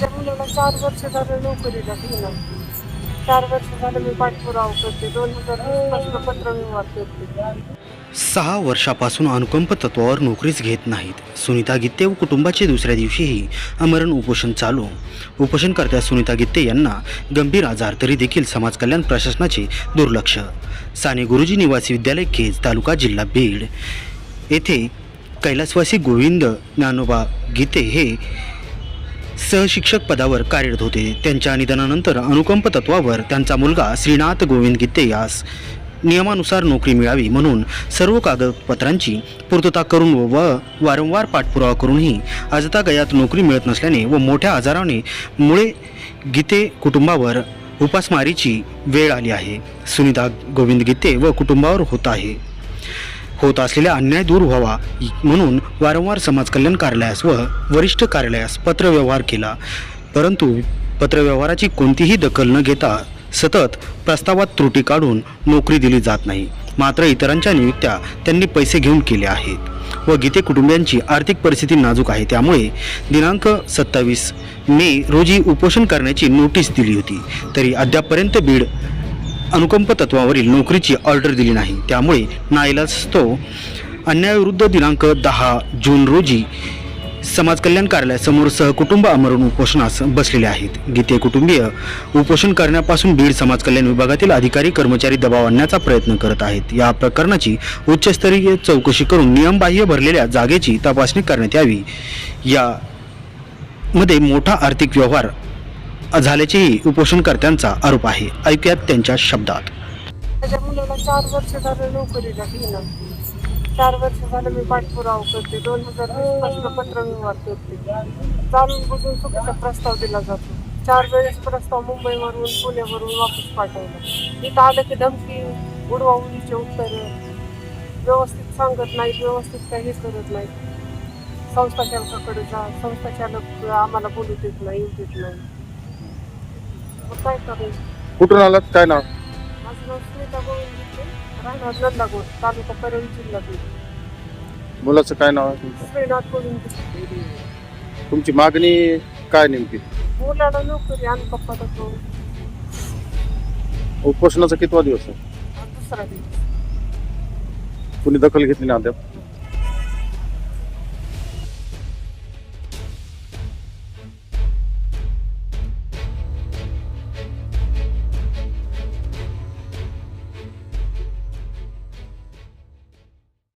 माझ्या मुलाला चार वर्ष झालं नोकरीला घेणं चार वर्ष झालं मी पाठपुरावा करते. दोन हजार वीसपासून पत्रव्यवहार करते. सहा वर्षापासून अनुकंप तत्वावर नोकरीच घेत नाहीत. सुनीता गित्ते व कुटुंबाचे दुसऱ्या दिवशीही अमरण उपोषण चालू. उपोषणकर्त्या सुनीता गित्ते यांना गंभीर आजार तरी देखील समाज कल्याण प्रशासनाचे दुर्लक्ष. साने गुरुजी निवासी विद्यालय केज तालुका जिल्हा बीड. येथे कैलासवासी गोविंद ज्ञानोबा गीते हे सहशिक्षक पदावर कार्यरत होते. त्यांच्या निधनानंतर अनुकंप तत्वावर त्यांचा मुलगा श्रीनाथ गोविंद गीते यास नियमानुसार नोकरी मिळावी म्हणून सर्व कागदपत्रांची पूर्तता करून व वारंवार पाठपुरावा करूनही आजता गयात नोकरी मिळत नसल्याने व मोठ्या आजाराने मुळे गीते कुटुंबावर उपासमारीची वेळ आली आहे. सुनीता गोविंद गीते व कुटुंबावर होत आहे. होत असलेला अन्याय दूर व्हावा म्हणून वारंवार समाज कल्याण कार्यालयास व वरिष्ठ कार्यालयास पत्रव्यवहार केला. परंतु पत्रव्यवहाराची कोणतीही दखल न घेता सतत प्रस्तावात त्रुटी काढून नोकरी दिली जात नाही. मात्र इतरांच्या नियुक्त्या त्यांनी पैसे घेऊन केल्या आहेत व गीते कुटुंबियांची आर्थिक परिस्थिती नाजूक आहे. त्यामुळे दिनांक सत्तावीस मे रोजी उपोषण करण्याची नोटीस दिली होती. तरी अद्यापपर्यंत बीड अनुकंप तत्वावरील नोकरीची ऑर्डर दिली नाही. त्यामुळे नाईलाजतो अन्यायाविरुद्ध दिनांक दहा जून रोजी समाज कल्याण कार्यालयासमोर सहकुटुंब आमरण उपोषणास बसलेले आहेत. गीते कुटुंबीय उपोषण करण्यापासून बीड समाज कल्याण विभागातील अधिकारी कर्मचारी दबाव आणण्याचा प्रयत्न करत आहेत. या प्रकरणाची उच्चस्तरीय चौकशी करून नियमबाह्य भरलेल्या जागेची तपासणी करण्यात यावी. या मध्ये मोठा आर्थिक व्यवहार झाल्याचेही उपोषणकर्त्यांचा आरोप आहे. ऐकूयात त्यांच्या शब्दात. माझ्या मुलाला चार वर्ष झालं नोकरीला घेणं चार वर्ष झालं मी पाठपुरावा करते. दोन हजार वीसपासून पत्रव्यवहार करते. जाणून बुजून चुकीचा प्रस्ताव दिला जातो. चार वेळेस प्रस्ताव मुंबईवरून पुण्यावरून वापस पाठवला. इथं आलं की धमकी उडवाउडीचे उत्तर व्यवस्थित सांगत नाहीत व्यवस्थित काही करत नाहीत. संस्था चालकाकडे जा संस्था चालक आम्हाला बोलू देत नाही देत नाही. मग काय करायचं कुठून आलात? काय नाव? माझं नाव सुनीता गोविंद गीते, राहणार नंदागोड तालुका परळी जिल्हा बीड. मुलाचं काय नाव आहे तुमचं? श्रीनाथ गोविंद गीते. तुमची मागणी काय नेमकी? मुलाला नोकरी आणि पप्पा तो उपोषणाचा कितवा दिवस आहे? दुसरा दिवस. कुणी दखल घेतली ना अद्याप?